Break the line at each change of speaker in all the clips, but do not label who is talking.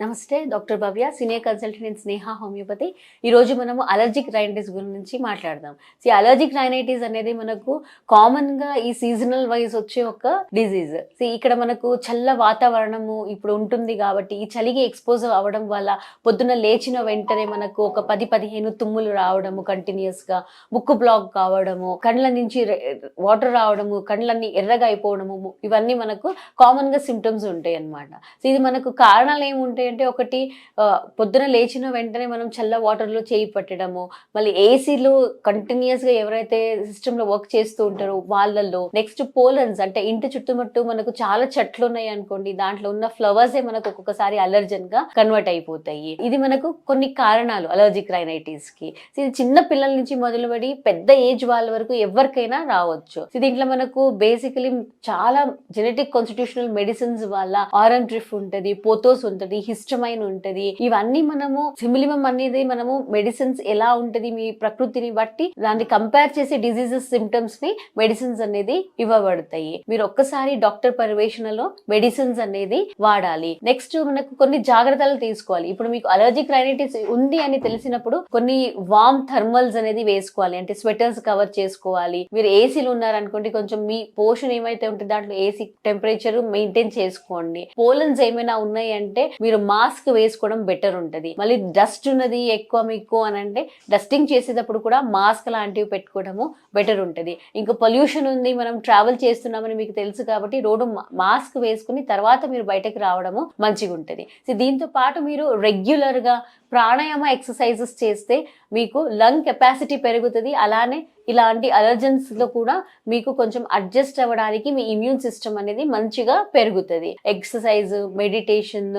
నమస్తే doctor Bhavya senior consultant Sneha homeopathy. ఈ రోజు మనము అలర్జిక్ రైనైటిస్ గురించి మాట్లాడదాం. సో అలర్జిక్ రైనైటిస్ అనేది మనకు కామన్గా ఈ సీజనల్ వైజ్ వచ్చే ఒక డిజీజ్ ఇక్కడ మనకు చల్ల వాతావరణము ఇప్పుడు ఉంటుంది కాబట్టి ఈ చలికి ఎక్స్పోజ్ అవ్వడం వల్ల పొద్దున లేచిన వెంటనే మనకు ఒక పది పదిహేను తుమ్ములు రావడము కంటిన్యూస్గా ముక్కు బ్లాక్ కావడము కండ్ల నుంచి వాటర్ రావడము కండ్లన్నీ ఎర్రగా అయిపోవడము ఇవన్నీ మనకు కామన్గా సిమ్టమ్స్ ఉంటాయి అన్నమాట సో ఇది మనకు కారణాలు ఏముంటాయి? అంటే ఒకటి పొద్దున లేచిన వెంటనే మనం చల్ల వాటర్లో చేయి పట్టడము మళ్ళీ ఏసీలో కంటిన్యూస్గా ఎవరైతే సిస్టమ్లో వర్క్ చేస్తూ ఉంటారో వాళ్ళల్లో నెక్స్ట్ పోలన్స్ అంటే ఇంటి చుట్టుముట్టు మనకు చాలా చెట్లు ఉన్నాయి అనుకోండి దాంట్లో ఉన్న ఫ్లవర్స్ మనకు ఒక్కొక్కసారి అలర్జన్గా కన్వర్ట్ అయిపోతాయి. ఇది మనకు కొన్ని కారణాలు అలర్జిక్ రైనైటిస్కి ఇది చిన్న పిల్లల నుంచి మొదలుపడి పెద్ద ఏజ్ వాళ్ళ వరకు ఎవరికైనా రావచ్చు. దీంట్లో మనకు బేసికలీ చాలా జెనెటిక్ కాన్స్టిట్యూషనల్ మెడిసిన్స్ వల్ల ఆరన్ ట్రిఫ్ ఉంటది పోతోస్ ఉంటది హిస్టమైన్ ఉంటది ఇవన్నీ మనము సిమిలిమం అనేది మనము మెడిసిన్స్ ఎలా ఉంటది మీ ప్రకృతిని బట్టి దాన్ని కంపేర్ చేసే డిజీజెస్ సిమ్టమ్స్ని మెడిసిన్స్ అనేది ఇవ్వబడతాయి. మీరు ఒక్కసారి డాక్టర్ పర్యవేక్షణలో మెడిసిన్స్ అనేది వాడాలి. నెక్స్ట్ మనకు కొన్ని జాగ్రత్తలు తీసుకోవాలి. ఇప్పుడు మీకు అలర్జిక్ రైనైటిస్ ఉంది అని తెలిసినప్పుడు కొన్ని వామ్ థర్మల్స్ అనేది వేసుకోవాలి. అంటే స్వెటర్స్ కవర్ చేసుకోవాలి. మీరు ఏసీలు ఉన్నారనుకోండి కొంచెం మీ పోషన్ ఏమైతే ఉంటుంది దాంట్లో ఏసీ టెంపరేచర్ మెయింటైన్ చేసుకోండి. పోలన్స్ ఏమైనా ఉన్నాయి అంటే మీరు మాస్క్ వేసుకోవడం బెటర్ ఉంటుంది. మళ్ళీ డస్ట్ ఉన్నది ఎక్కువ మీకు అని అంటే డస్టింగ్ చేసేటప్పుడు కూడా మాస్క్ లాంటివి పెట్టుకోవడము బెటర్ ఉంటుంది. ఇంకా పొల్యూషన్ ఉంది మనం ట్రావెల్ చేస్తున్నామని మీకు తెలుసు కాబట్టి రోడ్డు మాస్క్ వేసుకుని తర్వాత మీరు బయటకు రావడము మంచిగా ఉంటుంది. సో దీంతో పాటు మీరు రెగ్యులర్గా ప్రాణాయామ ఎక్సర్సైజెస్ చేస్తే మీకు లంగ్ కెపాసిటీ పెరుగుతుంది. అలానే ఇలాంటి అలర్జెన్స్లో కూడా మీకు కొంచెం అడ్జస్ట్ అవ్వడానికి మీ ఇమ్యూన్ సిస్టమ్ అనేది మంచిగా పెరుగుతుంది. ఎక్సర్సైజ్ మెడిటేషన్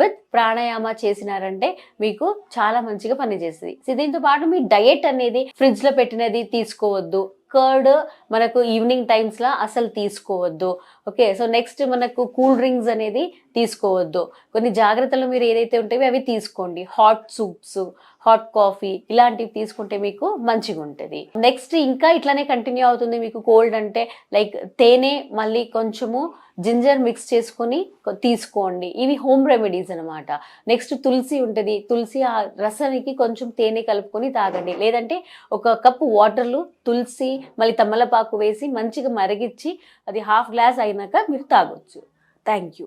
విత్ ప్రాణాయామ చేసినారంటే మీకు చాలా మంచిగా పనిచేస్తుంది. సో దీంతో పాటు మీ డయట్ అనేది ఫ్రిడ్జ్లో పెట్టినది తీసుకోవద్దు. కర్డ్ మనకు ఈవినింగ్ టైమ్స్ లా అసలు తీసుకోవద్దు. ఓకే సో నెక్స్ట్ మనకు కూల్ డ్రింక్స్ అనేది తీసుకోవద్దు. కొన్ని జాగ్రత్తలు మీరు ఏదైతే ఉంటాయో అవి తీసుకోండి. హాట్ సూప్స్ హాట్ కాఫీ ఇలాంటివి తీసుకుంటే మీకు మంచిగా ఉంటుంది. నెక్స్ట్ ఇంకా ఇట్లానే కంటిన్యూ అవుతుంది మీకు కోల్డ్ అంటే లైక్ తేనె మళ్ళీ కొంచెము జింజర్ మిక్స్ చేసుకొని తీసుకోండి. ఇవి హోమ్ రెమెడీస్ అనమాట నెక్స్ట్ తులసి ఉంటుంది. తులసి ఆ రసానికి కొంచెం తేనె కలుపుకొని తాగండి. లేదంటే ఒక కప్పు వాటర్లు తులసి మళ్ళీ తమలపాకు వేసి మంచిగా మరిగించి అది హాఫ్ గ్లాస్ అయినాక మీరు తాగొచ్చు. Thank you